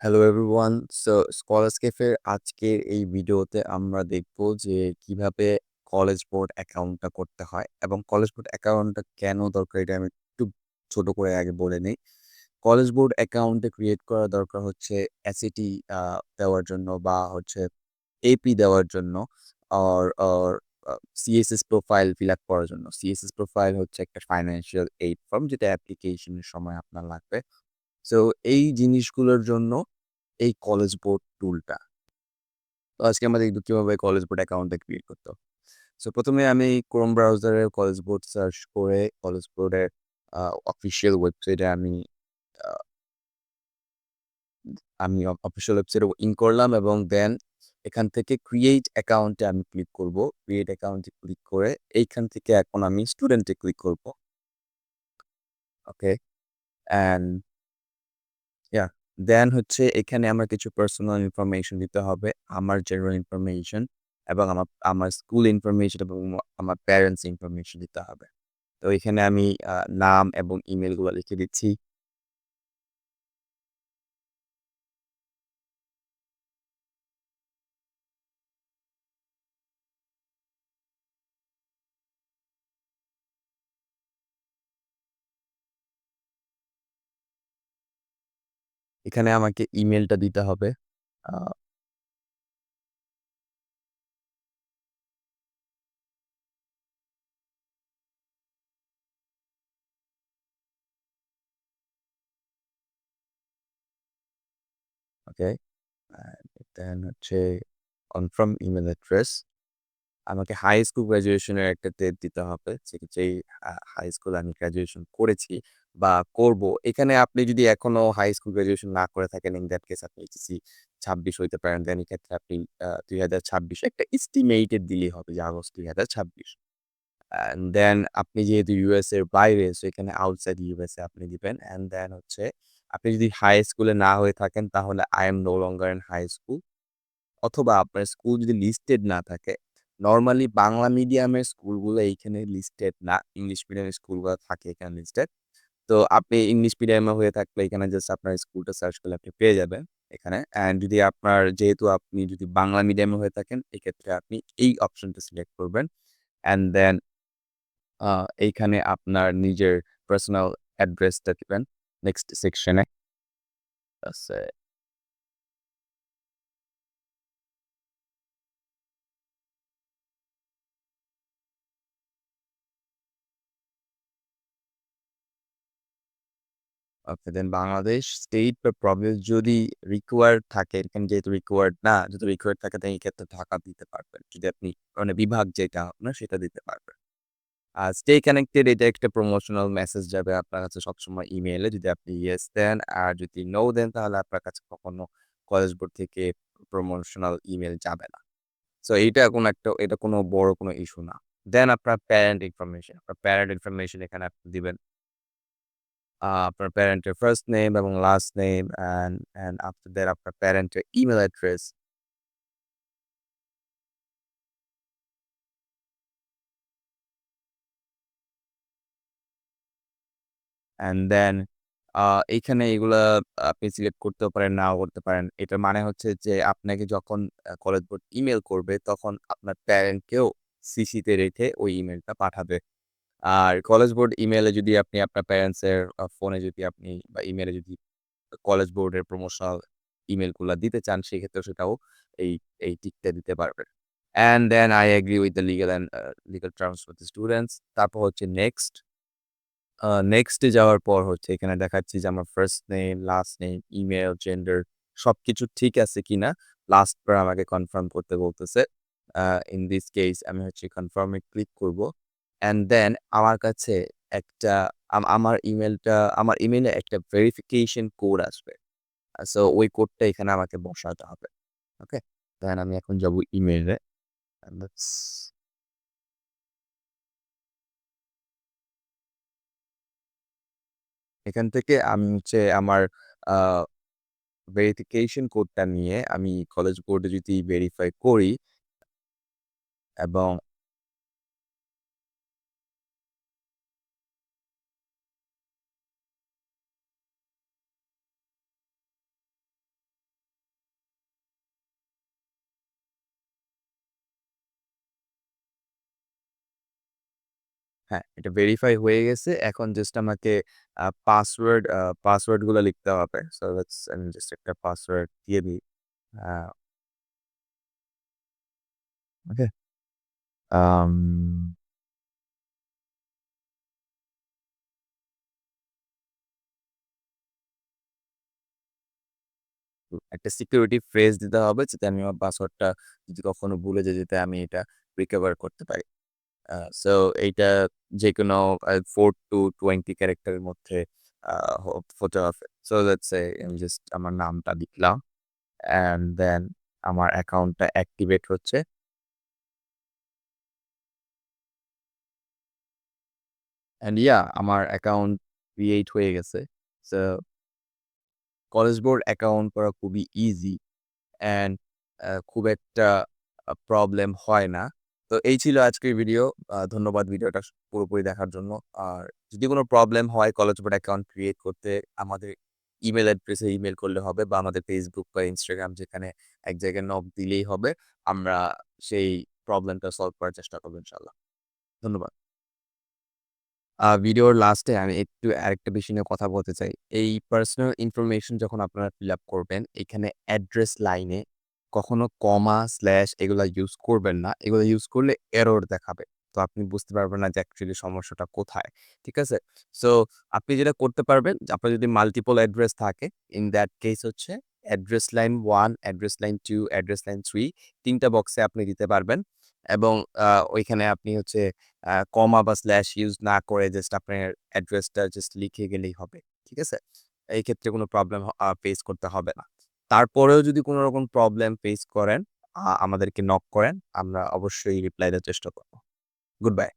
Hello everyone. So স্কলারস্কেপের আজকের এই ভিডিওতে আমরা দেখব যে কীভাবে কলেজ বোর্ড অ্যাকাউন্টটা করতে হয় এবং কলেজ বোর্ড অ্যাকাউন্টটা কেন দরকার এটা আমি একটু ছোট করে আগে বলে নেই। কলেজ বোর্ড অ্যাকাউন্টে ক্রিয়েট করা দরকার হচ্ছে আ, দেওয়ার জন্য বা হচ্ছে এপি দেওয়ার জন্য আর or uh CSS profile fill up করার জন্য। সিএসএস প্রোফাইল হচ্ছে একটা ফাইন্যান্সিয়াল এইড ফর্ম যেটা অ্যাপ্লিকেশনের সময় আপনার লাগবে। সো এই জিনিসগুলোর জন্য এই কলেজ বোর্ড টুলটা। তো আজকে আমরা দেখব কীভাবে কলেজ বোর্ড অ্যাকাউন্টটা ক্রিয়েট করতে। সো ১ম এ আমি ক্রোম ব্রাউজারে কলেজ বোর্ড সার্চ করে কলেজ বোর্ডের অফিসিয়াল ওয়েবসাইটে আমি আমি অফিসিয়াল ওয়েবসাইটে ইন করলাম এবং দেন এখান থেকে ক্রিয়েট অ্যাকাউন্টে আমি ক্লিক করব। ক্রিয়েট অ্যাকাউন্টে ক্লিক করে এইখান থেকে এখন আমি স্টুডেন্টে ক্লিক করব। ওকে অ্যান্ড দেন হচ্ছে এখানে আমার কিছু পার্সোনাল ইনফরমেশন দিতে হবে। আমার জেনারেল ইনফরমেশন এবং আমার আমার স্কুল ইনফরমেশন এবং আমার প্যারেন্টস ইনফরমেশন দিতে হবে। তো এখানে আমি নাম এবং ইমেলগুলো লিখে দিচ্ছি। এখানে আমাকে ইমেলটা দিতে হবে। হচ্ছে কনফার্ম ইমেইল অ্যাড্রেস। আমাকে হাই স্কুল গ্রাজুয়েশনের একটা ডেট দিতে হবে। যেই হাই স্কুল আমি গ্রাজুয়েশন করেছি বা করব। এখানে আপনি যদি এখনও হাই স্কুল গ্র্যাজুয়েশন না করে থাকেন ইন দ্যাট কেস আপনি এইচএসসি ২৬ হইতে পারেন। দেন এক্ষেত্রে আপনি দুই হাজার ২০২৬ একটা এস্টিমেটেড দিলেই হবে যে আগস্ট ২০২৬ অ্যান্ড দেন আপনি যেহেতু ইউএস এর বাইরে সো এখানে আউটসাইড ইউএসএ আপনি দিবেন। অ্যান্ড দেন হচ্ছে, আপনি যদি হাই স্কুলে না হয়ে থাকেন, তাহলে I am no longer in high school অথবা আপনার স্কুল যদি লিস্টেড না থাকে নরমালি বাংলা মিডিয়ামের স্কুলগুলো এইখানে লিস্টেড না। ইংলিশ মিডিয়ামের স্কুলগুলো থাকে এখানে লিস্টেড। তো আপনি ইংলিশ মিডিয়ামে হয়ে থাকলে এখানে জাস্ট আপনার স্কুলটা সার্চ করলে আপনি পেয়ে যাবেন এখানে। অ্যান্ড যদি আপনার, যেহেতু আপনি যদি বাংলা মিডিয়ামে হয়ে থাকেন, এক্ষেত্রে আপনি এই অপশনটা সিলেক্ট করবেন। অ্যান্ড দেন এইখানে আপনার নিজের পার্সোনাল অ্যাড্রেসটা দেবেন নেক্সট সেকশনে। দেন বাংলাদেশ স্টেট বা প্রভিন্স যদি রিকোয়ার্ড থাকে এখানে যেহেতু রিকোয়ার্ড না, যদি রিকোয়ার্ড থাকে তাহলে এক্ষেত্রে ঢাকা দিতে পারবেন। যদি আপনি মানে বিভাগ যেটা আপনার সেটা দিতে পারবেন। আর স্টে কানেক্টেড এটা একটা প্রমোশনাল মেসেজ যাবে আপনার কাছে সবসময় ইমেইলে যদি আপনি ইয়েস দেন। আর যদি নো দেন তাহলে আপনার কাছে কখনো কলেজ বোর্ড থেকে প্রমোশনাল ইমেল যাবে না। সো এইটা কোনো একটা এটা কোনো বড় কোনো ইস্যু না। দেন আপনার প্যারেন্ট ইনফরমেশন, আপনার প্যারেন্ট ইনফরমেশন এখানে আপনি দিবেন। আপনার প্যারেন্টের ফার্স্ট নেম এবং last name and and after that আপনার প্যারেন্টের ইমেইল অ্যাড্রেস। অ্যান্ড দেন এইখানে এগুলা আপনি সিলেক্ট করতেও পারেন, নাও করতে পারেন। এটার মানে হচ্ছে যে আপনাকে যখন কলেজ বোর্ড ইমেল করবে তখন আপনার প্যারেন্টকেও সিসিতে রেখে ওই ইমেইলটা পাঠাবে। আর কলেজ বোর্ড ইমেইলে যদি আপনি আপনার প্যারেন্টস এর ফোনে যদি আপনি বা ইমেইলে যদি কলেজ বোর্ডের প্রমোশনাল ইমেইলগুলা দিতে চান সেক্ষেত্রেও সেটাও এই এই টিকটা দিতে পারবেন। And then I agree with the legal and uh legal terms for the students তারপর হচ্ছে নেক্সট। নেক্সট যাওয়ার পর হচ্ছে এখানে দেখাচ্ছে যে আমার first name, last name, email, gender সবকিছু ঠিক আছে কিনা লাস্ট বার আমাকে কনফার্ম করতে বলতেছে। ইন দিস কেস আমি হচ্ছে কনফার্ম ক্লিক করব। অ্যান্ড দেন আমার কাছে একটা আমার ইমেলটা আমার ইমেইলে একটা ভেরিফিকেশন কোড আসবে। সো ওই কোডটা এখানে আমাকে বসাতে হবে। ওকে? দেন আমি এখন যাব ইমেলে এখান থেকে আমি হচ্ছে আমার ভেরিফিকেশন কোডটা নিয়ে আমি কলেজ বোর্ডে যদি ভেরিফাই করি এবং হ্যাঁ, এটা ভেরিফাই হয়ে গেছে। এখন জাস্ট আমাকে আ পাসওয়ার্ড আ পাসওয়ার্ডগুলা লিখতে হবে। সো লেটস আমি জাস্ট একটা পাসওয়ার্ড দিয়ে দিই। ওকে? আম একটা সিকিউরিটি ফ্রেজ দিতে হবে যাতে আমি আমার পাসওয়ার্ডটা যদি কখনো ভুলে যাই যাতে আমি এটা রিকভার করতে পারি। সো এইটা যেকোনো, আ 4 to 20 ক্যারেক্টারের মধ্যে হতে হবে। সো দ্যাটস সে আমি জাস্ট আমার নামটা লিখলাম। অ্যান্ড দেন আমার অ্যাকাউন্টটা অ্যাক্টিভেট হচ্ছে। অ্যান্ড ইয়া আমার অ্যাকাউন্ট ক্রিয়েট হয়ে গেছে। সো কলেজ বোর্ড অ্যাকাউন্ট করা খুবই ইজি অ্যান্ড খুব একটা প্রবলেম হয় না। তো এই ছিল আজকের ভিডিও। ধন্যবাদ ভিডিওটা পুরোপুরি দেখার জন্য। আর যদি কোনো প্রবলেম হয় কলেজ বোর্ড অ্যাকাউন্ট ক্রিয়েট করতে আমাদের ইমেইল অ্যাড্রেসে ইমেল করলে হবে বা আমাদের ফেসবুক বা ইনস্টাগ্রাম যেখানে এক জায়গায় নক দিলেই হবে। আমরা সেই প্রবলেমটা সলভ করার চেষ্টা করব ইনশাআল্লাহ। ধন্যবাদ। ভিডিওর লাস্টে আমি একটু আরেকটা বিষয় নিয়ে কথা বলতে চাই। এই পার্সোনাল ইনফরমেশন যখন আপনারা ফিল আপ করবেন, এখানে অ্যাড্রেস লাইনে কখনো কমা, স্ল্যাশ এগুলা ইউজ করবেন না। এগুলো ইউজ করলে এরর দেখাবে। তো আপনি বুঝতে পারবেন না যে অ্যাকচুয়ালি সমস্যাটা কোথায়। ঠিক আছে? সো আপনি যেটা করতে পারবেন আপনার যদি মাল্টিপল অ্যাড্রেস থাকে, ইন দ্যাট কেস হচ্ছে address line 1, address line 2, address line 3 ৩ টা বক্সে আপনি দিতে পারবেন। এবং ওইখানে আপনি হচ্ছে কমা বা স্ল্যাশ ইউজ না করে জাস্ট আপনার অ্যাড্রেসটা জাস্ট লিখে গেলেই হবে। ঠিক আছে? এই ক্ষেত্রে কোনো প্রবলেম ফেস করতে হবে না। তারপরেও যদি কোনো রকম প্রবলেম ফেস করেন, আমাদেরকে নক করেন। আমরা অবশ্যই রিপ্লাই দেওয়ার চেষ্টা করব। Good bye.